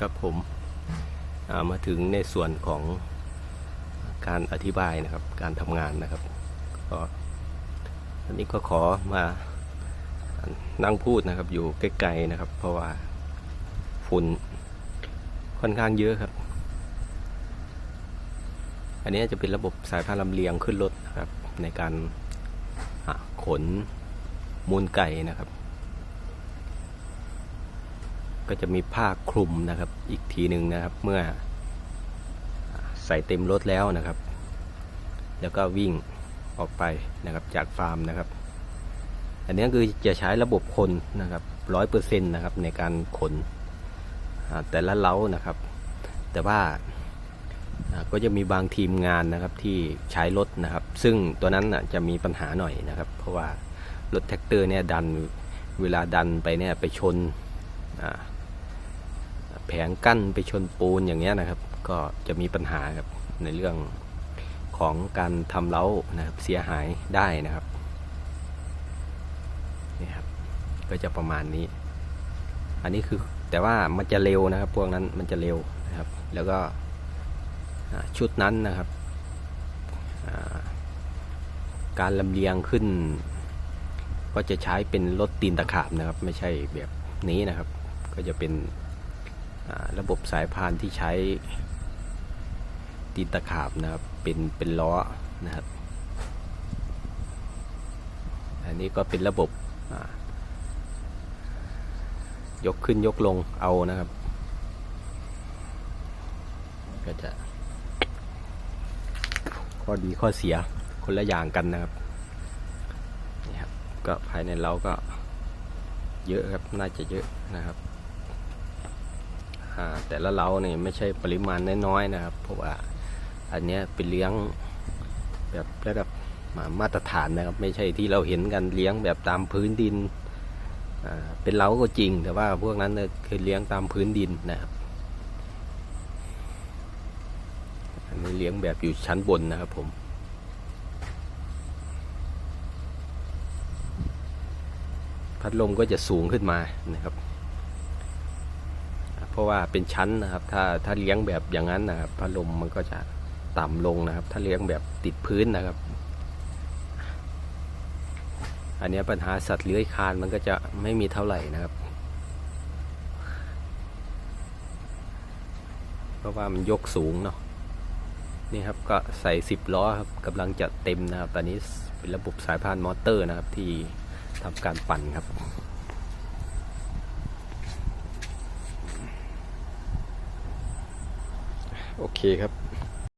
ครับผมามาถึงในส่วนของการอธิบายนะครับ การทำงานนะครับก็อันนี้ก็ขอมานั่งพูดนะครับ อยู่ใกล้ๆนะครับ เพราะว่าฝุ่นค่อนข้างเยอะครับ อันนี้จะเป็นระบบสายพานลำเลียงขึ้นรถนะครับ ในการขนมูลไก่นะครับ ก็จะมีผ้าคลุมนะครับอีกทีหนึ่งนะครับเมื่อใส่เต็มรถแล้วนะครับ แล้วก็วิ่งออกไปนะครับจากฟาร์มนะครับ อันนี้คือจะใช้ระบบคนนะครับร้อยเปอร์เซ็นต์นะครับในการขนแต่ละเล้านะครับ แต่ว่าก็จะมีบางทีมงานนะครับที่ใช้รถนะครับ ซึ่งตัวนั้นนะจะมีปัญหาหน่อยนะครับ เพราะว่ารถแท็กเตอร์เนี่ยดันเวลาดันไปเนี่ยไปชนอ่า แผงกั้นไปชนปูนอย่างเงี้ยนะครับ ก็จะมีปัญหาครับในเรื่องของการทำเล้านะครับเสียหายได้นะครับนี่ครับก็จะประมาณนี้ อันนี้คือแต่ว่ามันจะเร็วนะครับพวกนั้นมันจะเร็วนะครับ แล้วก็ชุดนั้นนะครับการลำเลียงขึ้น ก็จะใช้เป็นรถตีนตะขาบนะครับ ไม่ใช่แบบนี้นะครับ ก็จะเป็น ระบบสายพานที่ใช้ตีนตะขาบนะครับ เป็นเป็นล้อนะครับ อันนี้ก็เป็นระบบยกขึ้นยกลงเอานะครับ ก็จะ ข้อดีข้อเสียคนละอย่างกันนะครับนี่ครับ ก็ภายในเราก็เยอะครับ น่าจะเยอะนะครับ แต่ละเล้าเนี่ยไม่ใช่ปริมาณน้อยๆนะครับ เพราะว่าอันนี้เป็นเลี้ยงแบบระดับมามาตรฐานนะครับ ไม่ใช่ที่เราเห็นกันเลี้ยงแบบตามพื้นดินเป็นเล้าก็จริง แต่ว่าพวกนั้นคือเลี้ยงตามพื้นดินนะครับอันนี้เลี้ยงแบบอยู่ชั้นบนนะครับผมพัดลมก็จะสูงขึ้นมานะครับ ราะว่าเป็นชั้นนะครับ ถ้าถ้าเลี้ยงแบบอย่างนั้นนะครับพัดลมมันก็จะต่ำลงนะครับ ถ้าเลี้ยงแบบติดพื้นนะครับ อันนี้ปัญหาสัตว์เลื้อยคลานมันก็จะไม่มีเท่าไหร่นะครับ เพราะว่ามันยกสูงเนาะนี่ครับก็ใส่สิบล้อครับกำลังจะเต็มนะครับ ตอนนี้เป็นระบบสายพานมอเตอร์นะครับที่ทำการปั่นครับ โอเคครับ